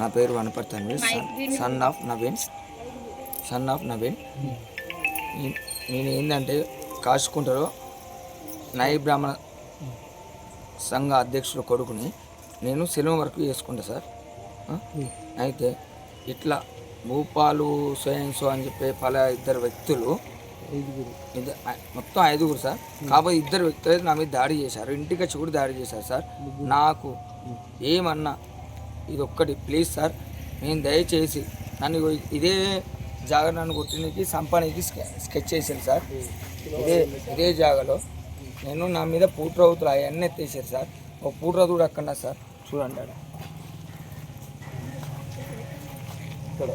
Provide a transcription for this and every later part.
నా పేరు Wanaparthy Tanveer son of Naveen son of Naveen నేను ఏంటంటే కాసుకుంటారో నై బ్రాహ్మణ సంఘ అధ్యక్షుడు కొడుకుని నేను సెలవు వరకు చేసుకుంటా సార్? అయితే ఇట్లా భూపాలు స్వయం సో అని చెప్పే పలా ఇద్దరు వ్యక్తులు మొత్తం ఐదుగురు సార్. కాబట్టి ఇద్దరు వ్యక్తులు అయితే నా మీద దాడి చేశారు. ఇంటికి వచ్చి కూడా దాడి చేశారు సార్. నాకు ఏమన్నా ఇది ఒక్కటి ప్లీజ్ సార్ నేను దయచేసి నన్ను ఇదే జాగా నన్ను కొట్టినకి సంపానికి స్కెచ్ చేశాను సార్. ఇదే ఇదే జాగాలో నేను నా మీద పూట్రవుతులు అవన్నీ ఎత్తేసారు సార్. ఒక పూట్రవుతు కూడా అక్కడ సార్. చూడండి ఆడ. ఇక్కడ.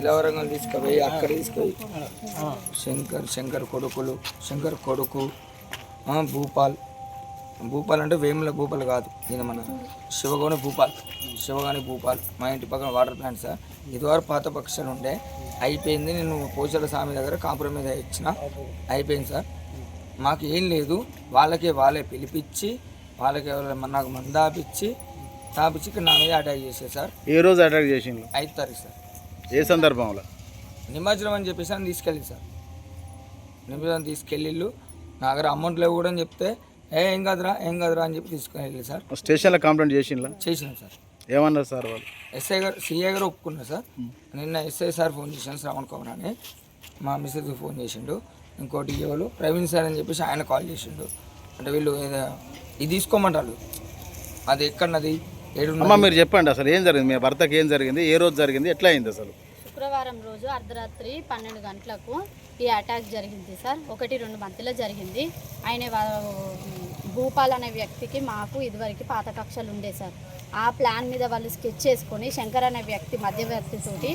ఇలవరంగం తీసుకుపోయి అక్కడ తీసుకుపోయి శంకర్ శంకర్ కొడుకులు శంకర్ కొడుకు భూపాల్. భూపాల్ అంటే వేముల భూపాల్ కాదు. ఈయన మన శివగోని భూపాల్. శివగాని భూపాల్ మా ఇంటి పక్కన వాటర్ ప్లాంట్ సార్. ఇదివరకు పాత పక్షాలు ఉండే. అయిపోయింది. నేను పోచల స్వామి దగ్గర కాంప్రమైజ్ ఇచ్చిన. అయిపోయింది సార్. మాకు ఏం లేదు. వాళ్ళకే వాళ్ళే పిలిపించి వాళ్ళకి నాకు మందాపిచ్చి తాపిచ్చి ఇక్కడ నా మీద అటాక్ చేశారు సార్. ఏ రోజు అటాక్ చేసిండ్రు? ఐదు తారీఖు సార్. ఏ సందర్భంలో? నిమజ్జనం అని చెప్పేసి అని తీసుకెళ్ళి సార్. నిమజ్జనం తీసుకెళ్ళిళ్ళు. నా దగ్గర అమౌంట్ లేవు కూడా అని చెప్తే ఏ ఏం కాదురా ఏం కాదురా అని చెప్పి తీసుకుని వెళ్ళి సార్. స్టేషన్లో కంప్లైంట్ చేసిండ్లా? చేసినాం సార్. ఏమన్నారు సార్ వాళ్ళు? ఎస్ఐ గారు సిఐ గారు ఒప్పుకున్నారు సార్. నిన్న ఎస్ఐ సార్ ఫోన్ చేశాను శ్రావణ్ కుమార్ అని. మా మిస్సెస్ ఫోన్ చేసిండు. ఇంకోటి ఎవరు? ప్రవీణ్ సార్ అని చెప్పేసి ఆయన కాల్ చేసిండు. అంటే వీళ్ళు ఏదో- ఇది తీసుకోమంటారు. అది ఎక్కడన్నది? ఏడు అమ్మ మీరు చెప్పండి అసలు ఏం జరిగింది? మీ భర్తకి ఏం జరిగింది? ఏ రోజు జరిగింది? ఎట్లా అయింది అసలు? శుక్రవారం రోజు అర్ధరాత్రి పన్నెండు గంటలకు ఈ అటాక్ జరిగింది సార్. ఒకటి రెండు మధ్యలో జరిగింది. ఆయన భూపాల్ అనే వ్యక్తికి మాకు ఇదివరకు పాత కక్షలు ఉండే సార్. ఆ ప్లాన్ మీద వాళ్ళు స్కెచ్ చేసుకొని శంకర్ అనే వ్యక్తి మధ్యవర్తితోటి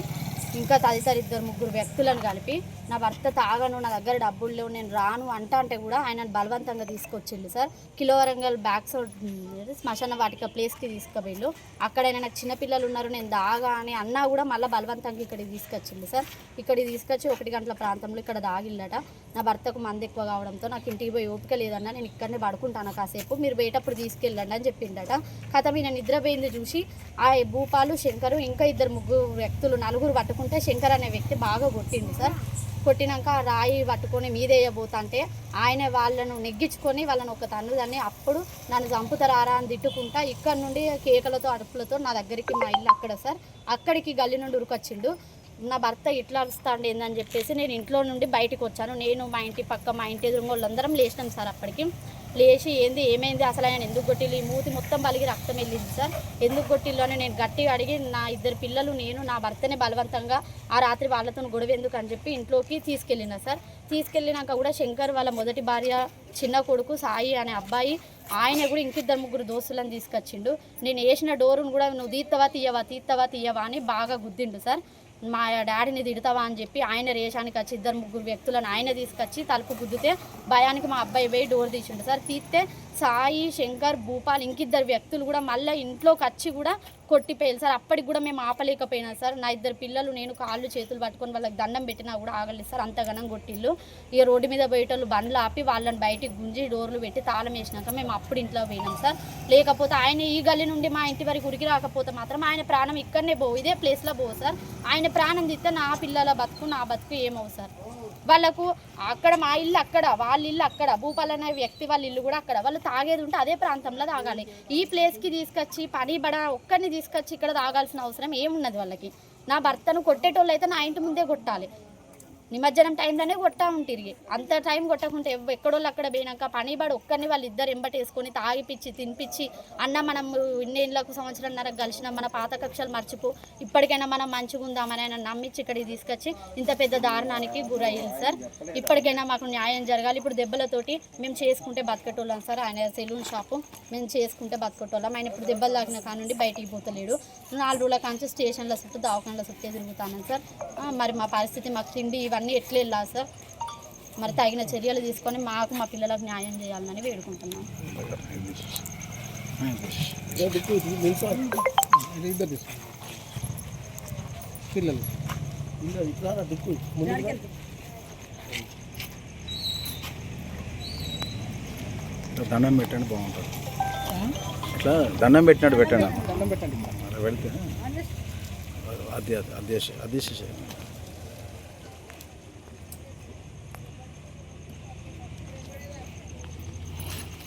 ఇంకా తదితర ఇద్దరు ముగ్గురు వ్యక్తులను కలిపి నా భర్త తాగను నా దగ్గర డబ్బులు లేవు నేను రాను అంట అంటే కూడా ఆయన బలవంతంగా తీసుకొచ్చిండు సార్. కిలోవరంగల్ బ్యాక్ సైడ్ శ్మశాన వాటిక ప్లేస్కి తీసుకుపోయిండు. అక్కడ నాకు చిన్నపిల్లలు ఉన్నారు నేను దాగా అని అన్నా కూడా మళ్ళీ బలవంతంగా ఇక్కడికి తీసుకొచ్చిండు సార్. ఇక్కడికి తీసుకొచ్చి ఒకటి గంటల ప్రాంతంలో ఇక్కడ దాగిల్లట. నా భర్తకు మంది ఎక్కువ కావడంతో నాకు ఇంటికి పోయి ఓపిక లేదన్నా నేను ఇక్కడనే పడుకుంటాను కాసేపు మీరు బయటప్పుడు తీసుకెళ్ళండి అని చెప్పిండట. కథ ఈయన నిద్రపోయింది చూసి ఆ భూపాలు శంకరు ఇంకా ఇద్దరు ముగ్గురు వ్యక్తులు నలుగురు పట్టుకుంటే శంకర్ అనే వ్యక్తి బాగా కొట్టింది సార్. కొట్టినాక ఆ రాయి పట్టుకొని మీదేయబోతుంటే ఆయన వాళ్ళను నెగ్గించుకొని వాళ్ళని ఒక తన్నుదని అప్పుడు నన్ను చంపుతారా అని తిట్టుకుంటా ఇక్కడ నుండి కేకలతో అడుపులతో నా దగ్గరికి మా ఇల్లు అక్కడ సార్. అక్కడికి గల్లి నుండి ఉరికొచ్చిండు. నా భర్త ఇట్లా అరుస్తాండి ఏందని చెప్పేసి నేను ఇంట్లో నుండి బయటకు వచ్చాను. నేను మా ఇంటి పక్క మా ఇంటి ఎదురు వాళ్ళందరం లేచినాం సార్ అప్పటికి. లేచి ఏంది ఏమైంది? అసలు ఆయన ఎందుకు కొట్టిల్లు? ఈ మూతి మొత్తం బలిగి రక్తం వెళ్ళింది సార్. ఎందుకు కొట్టిల్లు అని నేను గట్టిగా అడిగి నా ఇద్దరు పిల్లలు నేను నా భర్తనే బలవంతంగా ఆ రాత్రి వాళ్ళతో గొడవ ఎందుకు అని చెప్పి ఇంట్లోకి తీసుకెళ్ళిన సార్. తీసుకెళ్ళినాక కూడా శంకర్ వాళ్ళ మొదటి భార్య చిన్న కొడుకు సాయి అనే అబ్బాయి ఆయన కూడా ఇంకిద్దరు ముగ్గురు దోస్తులను తీసుకొచ్చిండు. నేను వేసిన డోరును కూడా నువ్వు తీత్తవా తీయవా తీత్తవా తీయవా అని బాగా గుద్దిండు సార్. మా డాడీని తిడతావా అని చెప్పి ఆయన రేషానికి వచ్చి ఇద్దరు ముగ్గురు వ్యక్తులను ఆయన తీసుకొచ్చి తలుపు గుద్దితే భయానికి మా అబ్బాయి పోయి డోర్ తీసిండు. సార్ తీస్తే సాయి శంకర్ భూపాల్ ఇంకిద్దరు వ్యక్తులు కూడా మళ్ళీ ఇంట్లోకి వచ్చి కూడా కొట్టిపోయారు. సార్ అప్పటికి కూడా మేము ఆపలేకపోయినా సార్. నా ఇద్దరు పిల్లలు నేను కాళ్ళు చేతులు పట్టుకొని వాళ్ళకి దండం పెట్టినా కూడా ఆగలేదు సార్. అంతగనం కొట్టిల్లు ఇక రోడ్డు మీద పోయేటోళ్ళు బండ్లు ఆపి వాళ్ళని బయటికి గుంజి డోర్లు పెట్టి తాళం వేసినాక మేము అప్పుడు ఇంట్లో పోయినాం సార్. లేకపోతే ఆయన ఈ గల్లి నుండి మా ఇంటి వరకు ఉరికి రాకపోతే మాత్రం ఆయన ప్రాణం ఇక్కడనే పోవు. ఇదే ప్లేస్లో పోవు సార్. ఆయన ప్రాణం తీస్తే నా పిల్లల బతుకు నా బతుకు ఏమవు సార్. వాళ్ళకు అక్కడ మా ఇల్లు అక్కడ వాళ్ళ ఇల్లు అక్కడ భూపాల్ అనే వ్యక్తి వాళ్ళ ఇల్లు కూడా అక్కడ. వాళ్ళు తాగేది ఉంటే అదే ప్రాంతంలో తాగాలి. ఈ ప్లేస్కి తీసుకొచ్చి పని బడ ఒక్కరిని తీసుకొచ్చి ఇక్కడ తాగాల్సిన అవసరం ఏమున్నది వాళ్ళకి? నా భర్తను కొట్టేటోళ్ళు అయితే నా ఇంటి ముందే కొట్టాలి. నిమజ్జనం టైంలోనే కొట్టా ఉంటిరిగి అంత టైం కొట్టకుంటే ఎక్కడోళ్ళు అక్కడ పోయినాక పని పడి ఒక్కరిని వాళ్ళు ఇద్దరు ఎంబటేసుకొని తాగిపిచ్చి తినిపించి అన్న మనం ఇన్నేళ్ళకు సంవత్సరంన్నర కలిసిన మన పాత కక్షలు మర్చిపో ఇప్పటికైనా మనం మంచిగా ఉందామని ఆయన నమ్మించి ఇక్కడికి తీసుకొచ్చి ఇంత పెద్ద దారుణానికి గురయ్యింది సార్. ఇప్పటికైనా మాకు న్యాయం జరగాలి. ఇప్పుడు దెబ్బలతోటి మేము చేసుకుంటే బతకటోళ్ళం సార్. ఆయన సెలూన్ షాపు మేము చేసుకుంటే బతకటోళ్ళం. ఆయన ఇప్పుడు దెబ్బలు తాకిన కానుండి బయటికి పోతలేడు. నాలుగు రోజుల కాంచి స్టేషన్ల చుట్టూ దవాఖానల చుట్టూ తిరుగుతాను సార్. మరి మా పరిస్థితి మాకు తిండి ఇవన్నీ ఎట్లా వెళ్ళాలి సార్ మరి తగిన చర్యలు తీసుకొని మాకు మా పిల్లలకు న్యాయం చేయాలని వేడుకుంటున్నాం పిల్లలు దిక్కు దండం పెట్టండి బాగుంటుంది ఇట్లా దండం పెట్టినట్టు పెట్టండి వెళ్తే అది అది అధ్యక్ష అధ్యక్ష